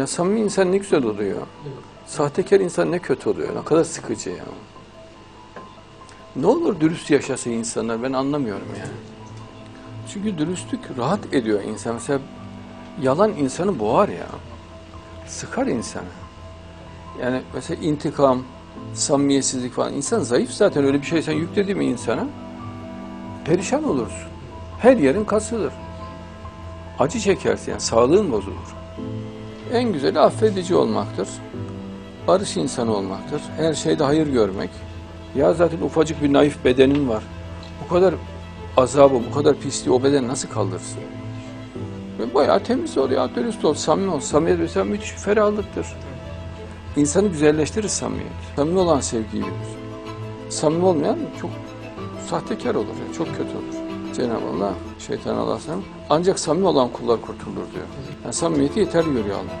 Ya samimi insan ne güzel oluyor. Sahtekar insan ne kötü oluyor. Ne kadar sıkıcı ya. Ne olur dürüst yaşasa insanlar ben anlamıyorum yani. Çünkü dürüstlük rahat ediyor insan. Mesela yalan insanı boğar ya. Sıkar insanı. Yani mesela intikam, samimiyetsizlik falan. İnsan zayıf zaten öyle bir şey sen yükledi mi insana perişan olursun. Her yerin kasılır. Acı çekersin yani sağlığın bozulur. En güzeli affedici olmaktır. Barış insanı olmaktır. Her şeyde hayır görmek. Ya zaten ufacık bir naif bedenin var. Bu kadar azabı, bu kadar pisliği o beden nasıl kaldırsın? Ve bayağı temiz ol ya, dürüst ol, samimi ol. Samimiyet mesela müthiş bir ferahlıktır. İnsanı güzelleştirir samimiyet. Samimi olan sevgiyi verir. Samimi olmayan çok sahtekar olur, yani, çok kötü olur. Cenab-ı Allah, şeytan Allah'tan ancak samimi olan kullar kurtulur diyor. Yani samimiyeti yeterli görüyor Allah.